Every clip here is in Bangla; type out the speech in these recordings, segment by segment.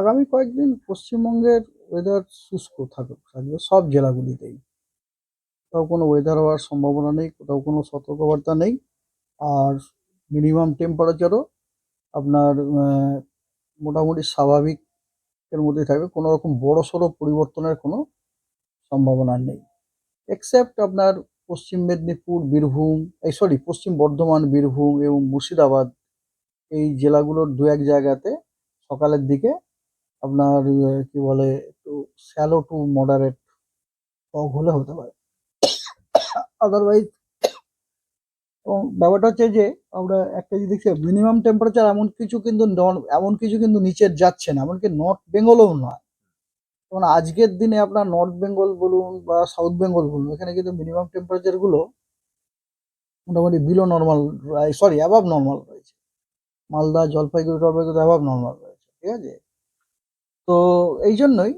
আগামী কয়েকদিন পশ্চিমবঙ্গের ওয়েদার শুষ্ক থাকবে থাকবে সব জেলাগুলিতেই। কোথাও কোনো ওয়েদার হওয়ার সম্ভাবনা নেই, কোথাও কোনো সতর্কবার্তা নেই। আর মিনিমাম টেম্পারেচারও আপনার মোটামুটি স্বাভাবিক এর মধ্যেই থাকবে। কোনো রকম বড় সড়ো পরিবর্তনের কোনো সম্ভাবনা নেই। এক্সেপ্ট আপনার পশ্চিম মেদিনীপুর, বীরভূম, এই সরি পশ্চিম বর্ধমান, বীরভূম এবং মুর্শিদাবাদ এই জেলাগুলোর দু এক জায়গাতে সকালের দিকে আপনার কি বলে, একটু শ্যালো টু মডারেট ফগ হলে হতে পারে। আদারওয়াইজ এবং ব্যাপারটা হচ্ছে যে, আমরা একটা জিনিস দেখছি মিনিমাম টেম্পারেচার এমন কিছু কিন্তু নর- এমন কিছু কিন্তু নিচে যাচ্ছে না, এমনকি নর্থ বেঙ্গলও নয়। যেমন আজকের দিনে আপনার নর্থ বেঙ্গল বলুন বা সাউথ বেঙ্গল বলুন, এখানে কিন্তু মিনিমাম টেম্পারেচারগুলো মোটামুটি below normal sorry above normal রয়েছে। মালদা, জলপাইগুড়ি, টলপাইগুড়ি অ্যাবাভ নর্মাল রয়েছে, ঠিক আছে? তো এই জন্যই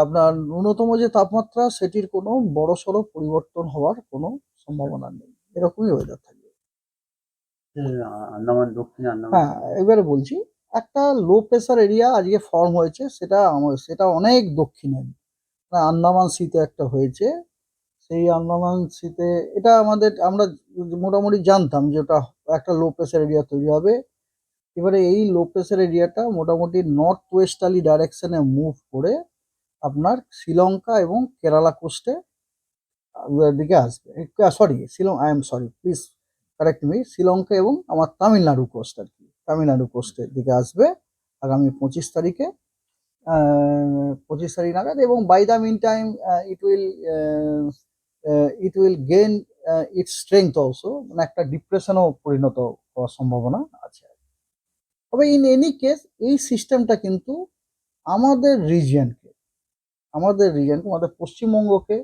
আপনার ন্যূনতম যে তাপমাত্রা সেটির কোনো বড় সড়ো পরিবর্তন হওয়ার কোনো সম্ভাবনা নেই। এরকমই ওয়েদার থাকবে। আন্দামান দক্ষিণ আন্দামান। হ্যাঁ এবারে বলছি একটা লো প্রেসার এরিয়া আজকে ফর্ম হয়েছে সেটা আমার- সেটা অনেক দক্ষিণে। মানে আন্দামান শীতে একটা হয়েছে। সেই আন্দামান শীতে এটা আমাদের আমরা মোটামুটি জানতাম যে ওটা একটা লো প্রেসার এরিয়া তৈরি হবে। এবারে এই লো প্রেসার এরিয়াটা মোটামুটি নর্থ ওয়েস্টার্লি ডাইরেকশনে মুভ করে আপনার শ্রীলঙ্কা এবং কেরালা কোস্টে দিকে আসবে। Sorry Shillong I am sorry please correct me Sri Lanka এবং আমার তামিলনাড়ু কোস্ট আর কি, তামিলনাড়ু কোস্টের দিকে আসবে আগামী পঁচিশ তারিখে। পঁচিশ তারিখ নাগাদ এবং by the mean time it will it will gain its strength also মানে একটা ডিপ্রেশনও পরিণত হওয়ার সম্ভাবনা তবে ইন এনি কেস এই সিস্টেমটা কিন্তু আমাদের রিজিয়নকে আমাদের রিজিয়নকে আমাদের পশ্চিমবঙ্গকে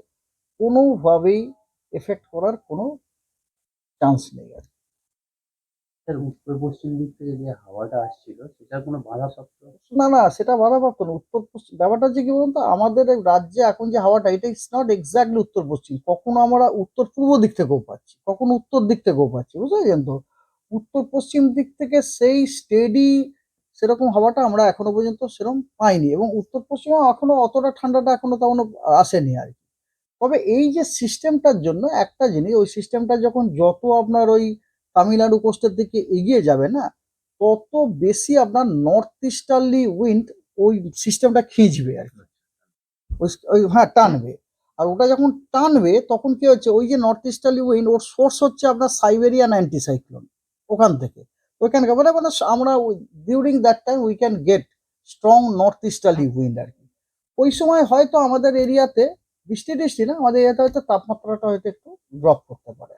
কোনোভাবেই এফেক্ট করার কোনো চান্স নেই আর। স্যার উত্তর পশ্চিম দিক থেকে যে হাওয়াটা আসছিল সেটার কোনো বাধা প্রাপ্ত না না সেটা বাধা বাধাপ্রাপ্ত না উত্তর পশ্চিম ব্যাপারটা হচ্ছে কি বলুন তো আমাদের রাজ্যে এখন যে হাওয়াটা এটা ইটস নট এক্স্যাক্টলি উত্তর পশ্চিম কখনো আমরা উত্তর পূর্ব দিক থেকেও পাচ্ছি কখনো উত্তর দিক থেকেও পাচ্ছি বুঝতে পারছেন তো? উত্তর পশ্চিম দিক থেকে সেই স্টেডি সেরকম হাওয়াটা আমরা এখনও পর্যন্ত সেরকম পাইনি এবং উত্তর পশ্চিমে এখনও অতটা ঠান্ডাটা এখনও তেমন আসেনি আর কি। তবে এই যে সিস্টেমটার জন্য একটা জিনিস, ওই সিস্টেমটা যখন যত আপনার ওই তামিলনাড়ু কোস্টের দিকে এগিয়ে যাবে না, তত বেশি আপনার নর্থ ইস্টার্লি উইন্ড ওই সিস্টেমটা খিঁচবে আর কি। ওই- হ্যাঁ টানবে। আর ওটা যখন টানবে, তখন কি হচ্ছে, ওই যে নর্থ ইস্টার্লি উইন্ড ওর সোর্স হচ্ছে আপনার সাইবেরিয়ান অ্যান্টি সাইক্লোন ওখান থেকে। ওইখানে মানে মানে আমরা during that time we can get strong north easterly wind আর কি। ওই সময় হয়তো আমাদের এরিয়াতে বৃষ্টি টিষ্টি না আমাদের এরিয়াতে হয়তো তাপমাত্রাটা হয়তো একটু ড্রপ করতে পারে।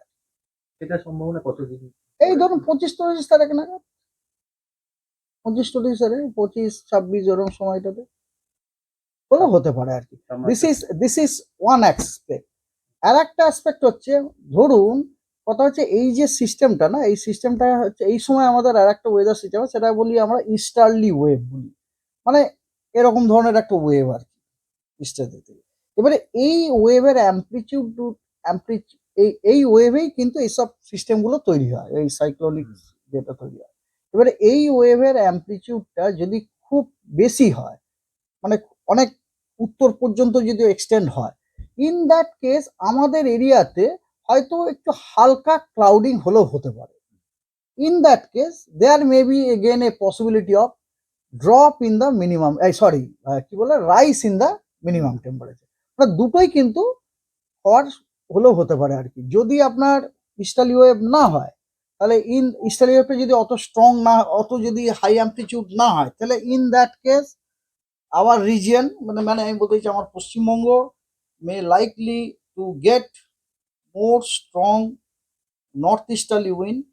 সেটার সম্ভাবনা কতদিন? এই ধরুন পঁচিশ পঁচিশ তারিখ নাগাদ। পঁচিশ টচিশ তারিখ পঁচিশ ছাব্বিশ এরকম সময়টাতে। হলেও হতে পারে আর কি। This is this is one aspect আর একটা অ্যাসপেক্ট হচ্ছে ধরুন কথা হচ্ছে এই যে সিস্টেমটা না এই সিস্টেমটা হচ্ছে এই সময় আমাদের আর একটা ওয়েদার সিস্টেম সেটা বলি আমরা ইস্টার্লি ওয়েভ বলি। মানে এরকম ধরনের একটা ওয়েভ আর কি ইস্টার্লি থেকে এবারে এই ওয়েভের অ্যাম্পলিটিউড এই এই ওয়েভেই কিন্তু এইসব সিস্টেমগুলো তৈরি হয় এই সাইক্লোনিক যেটা তৈরি হয়। এবারে এই ওয়েভের অ্যাম্পলিটিউডটা যদি খুব বেশি হয় মানে অনেক উত্তর পর্যন্ত যদি এক্সটেন্ড হয় ইন দ্যাট কেস আমাদের এরিয়াতে হয়তো একটু হালকা ক্লাউডিং হলেও হতে পারে। In that case there may be again a possibility of drop in the minimum sorry কি বলে rise in the minimum temperature মানে দুটোই কিন্তু হওয়ার হলেও হতে পারে আর কি। যদি আপনার ইস্টালি ওয়েভ না হয়, তাহলে ইন ইস্টালি ওয়েভটা যদি অত স্ট্রং না, অত যদি হাই অ্যাম্পলিটিউড না হয়, তাহলে in that case our region মানে মানে আমি বলতে চাইছি আমার Paschimbanga may likely to get strong north easterly wind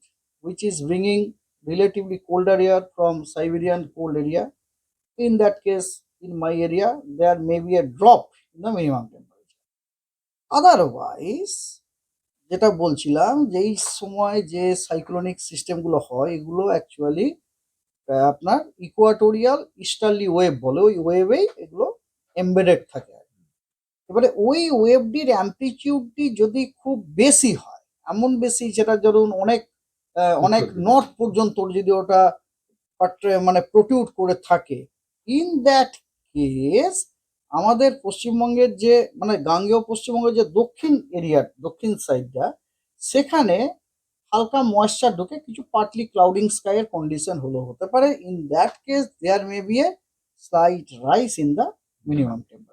which is bringing relatively colder air from Siberian cold area. In that case, in my area, there may be a drop in the minimum temperature. Otherwise, যেটা বলছিলাম যে এই সময় যে সাইক্লোনিক সিস্টেমগুলো হয় এগুলো অ্যাকচুয়ালি আপনার ইকুয়াটোরিয়াল ইস্টার্লি ওয়েভ বলে ওই ওয়েভেই এগুলো এমবেডেড থাকে। এবারে ওই ওয়েভটির অ্যাম্পলিটিউডটি যদি খুব বেশি হয় এমন বেশি যেটা ধরুন অনেক অনেক নর্থ পর্যন্ত যদি ওটা মানে প্রটিউট করে থাকে ইন দ্যাট কেস আমাদের পশ্চিমবঙ্গের যে মানে গাঙ্গেয় পশ্চিমবঙ্গের যে দক্ষিণ এরিয়া দক্ষিণ সাইডটা সেখানে হালকা ময়েশ্চার ঢুকে কিছু পার্টলি ক্লাউডিং স্কাইয়ের কন্ডিশন হলো হতে পারে। In that case there may be a slight rise in the minimum temperature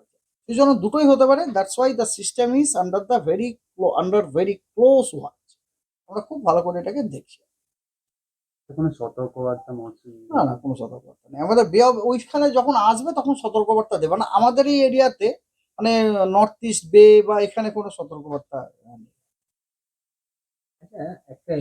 সেই জন্য দুটোই হতে পারে। That's why the system is under the very close under very close watch আমরা খুব ভালো করে এটাকে দেখি। কোনো সতর্কবার্তা না না কোনো সতর্কবার্তা নেই। আমাদের বে ওইখানে যখন আসবে তখন সতর্কবার্তা দেবে। না আমাদের এই এরিয়াতে মানে নর্থ ইস্ট বে বা এখানে কোনো সতর্কবার্তা নেই। একটা